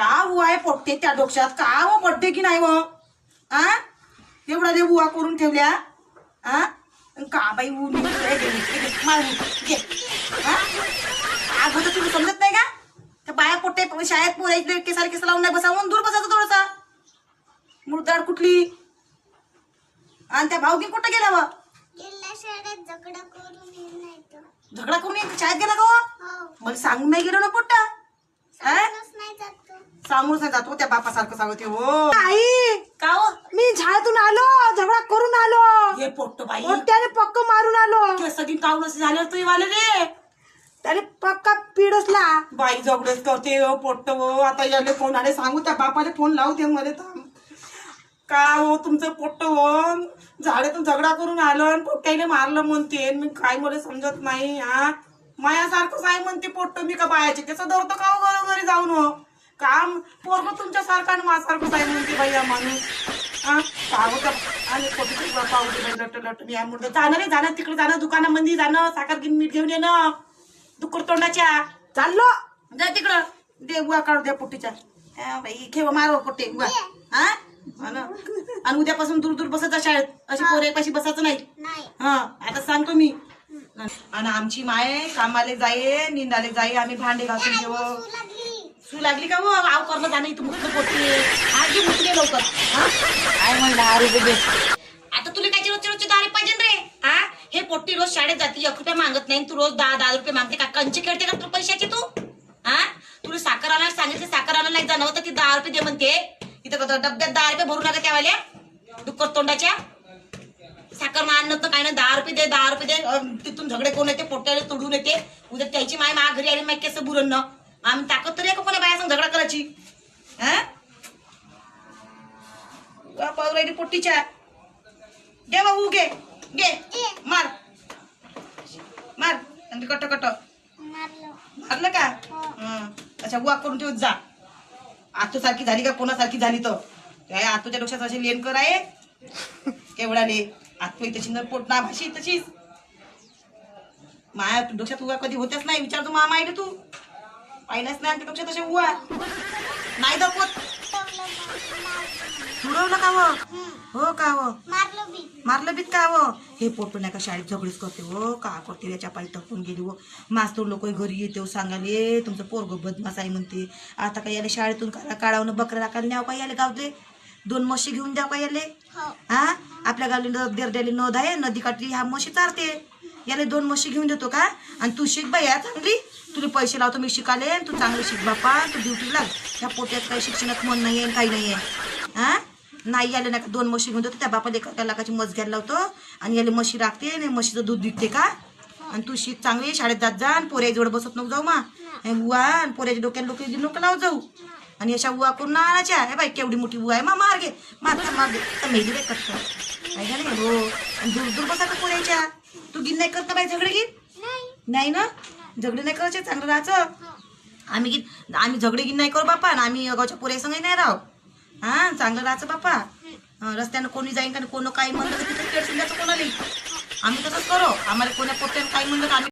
का हुआ आहे पोट्टे त्या डोक्यात? का हो पडते की नाही व? आ? एवढा जे बुवा करून ठेवल्या? आ? का बाई? अगोदर तुला समजत नाही का? त्या बाया पोट्टे शाळेत पोरायचे केसाला केस लावून नाही बसावून दूर बसायचं थोडसा. मुळदाड कुठली? आणि त्या भाऊकी कुठं गेला व? झगडा करून शाळेत गेला का व? हो. मला सांगून नाही गेलो ना पोट्टा आ? सांगूनच नाही जात तो सांगूनच नाही जातो त्या बापासारखं सांगते हो. आई! का हो? मी झाडातून आलो झगडा करून आलो. हे पोट्ट बाई. मोठ्याने पक्क मारून आलो. ते सगळी काऊन असं झालं तुम्ही वाले रे. त्याने पक्का पिडसला. बाई जगडेच करते हो पोट्ट हो. आता याले फोन आले सांगू? त्या बापाले फोन लावू दे मध्ये थांब का हो तुमचं पोट्ट हो? झाडातून झगडा करून आलं आणि पोट्ट्याने मारलं म्हणते. आणि मी काय मला समजत नाही हा. मायासारखंच आहे म्हणते पोट्ट. मी का बायाचे त्याचं धरतो का हो घरोघरी जाऊन हो? काम पोरग तुमच्या सारखं आणि माझ्यासारखंच आहे म्हणते बाई हा माणूस हा हो आणि पोटी पाहू दे बाई लट लट या मुलं जाणं रे जाणं तिकडे जाणं दुकानामध्ये जाणं साखर घेऊन मीठ घेऊन येणं दुकर तोंडाच्या चाललो जा तिकडं दे बुवा काढू द्या पोट्टीच्या. आ, बाई खेळ मारो हा हा? ना. आणि उद्यापासून दूर दूर बसत जा शाळेत अशी पोरे पाशी बसायचं नाही. हा आता सांगतो मी. आणि आमची माय कामाले जाये निंदाले जाये आम्ही भांडे घासून लागली सू लागली का हो? वो आव करणं जाणं इथं मुक्त पोट्टे आजी मुकले लवकर. हा? काय म्हणलं अरे बघे आता तुला काय रोजचे रोजचे दारे पाहिजे रे? हा? हे पोट्टी रोज शाळेत जाते एक रुपये मागत नाही तू रोज दहा दहा रुपये मागते. का कंचे खेळते का तू पैशाची तू? हा? तुला साखर आणायला सांगितलं साखर आणायला नाही जाणं तर ती दहा रुपये दे म्हणते. इथं कसं डब्यात दहा रुपये भरू नका त्यावाल्या? डुक्कर तोंडाच्या? साखर मान तर काय ना दहा रुपये दे दहा रुपये दे. अं, तिथून झगडे कोण येते? पोट्याला तोडून येते. उद्या त्याची माय मा घरी आली माय केस बुरण आम्ही ताकद तरी आहे का कोणा संग झगडा करायची? हा? पाहू राहिली पोट्टीच्या. दे बाबू घे. घे. मार. मार. आणि कट कट. मारलं का? अच्छा वाक करून ठेवत जा. आतू सारखी झाली का? कोणासारखी झाली तर? काय आतूच्या डोक्यात असे लेणकर आहे. केवढाले आतू तशी न पोट ना भाषी तशीच माया तू डोक्यात उगा कधी होत्याच नाही. विचार तू मामा आहे तू? पाहिलंच नाही आमच्या डोक्यात असे उवा नाही दाखवत. तुडवलं का वो? हो का वो? मारलो बी. मारलं बीत का हो हे पोटू नाही का शाळेत झगडीच करते हो का करते? याच्या पायी टपून गेली हो मास्तर लोक घरी येते सांगाले तुमचं पोरग बदमास आहे म्हणते. आता काय याला शाळेतून काढा काढावं बकरा काढ न्याव का याले गावले? दोन म्हशी घेऊन द्याव का याले? हो. हा आपल्या गावली देरड्याली नद आहे नदी काठी ह्या म्हशी चारते. याला दोन म्हशी घेऊन देतो का? आणि तू शिक बाया चांगली. तुला पैसे लावतो मी शिकाले. तू चांगली शिक बापा तू ड्युटी लाग. ह्या पोट्यात काही शिक्षणात मन नाही आहे काही नाही आहे हां? नाही आले नाही का दोन म्हशी घेऊन देतो. त्या बापाला एका लाखाची मस घ्यायला लावतो. आणि याला म्हशी राखते आणि म्हशीचं दूध विकते का? आणि तू शिक चांगली. शाळेत जात जा आणि पोऱ्याजवळ बसत नको जाऊ मा. बुवा आणि पोऱ्याच्या डोक्याला लोक नको लावू जाऊ. आणि अशा बुवा करून आणायच्या. हे बाई केवढी मोठी बुवा आहे. मा मार घे. मार मार, मार घे तर मेली काय नाही हो. आणि दूर दूर बसा का पोऱ्याच्या? तू गिन नाही करत बाई झगडे गिन नाही. नाही ना? झगडे नाही करायचे? चांगलं राहायचं. आम्ही गिन आम्ही झगडे गिन नाही करू बापा आणि आम्ही गावच्या पोऱ्या संग नाही राहू. हा? चांगलं राहायचं बापा. हं, रस्त्यानं कोणी जाईन का कोण काही म्हणलं तिथं कोणाला? आम्ही तसंच करू. आम्हाला कोण्या पोट्यानं काही म्हणलं आम्ही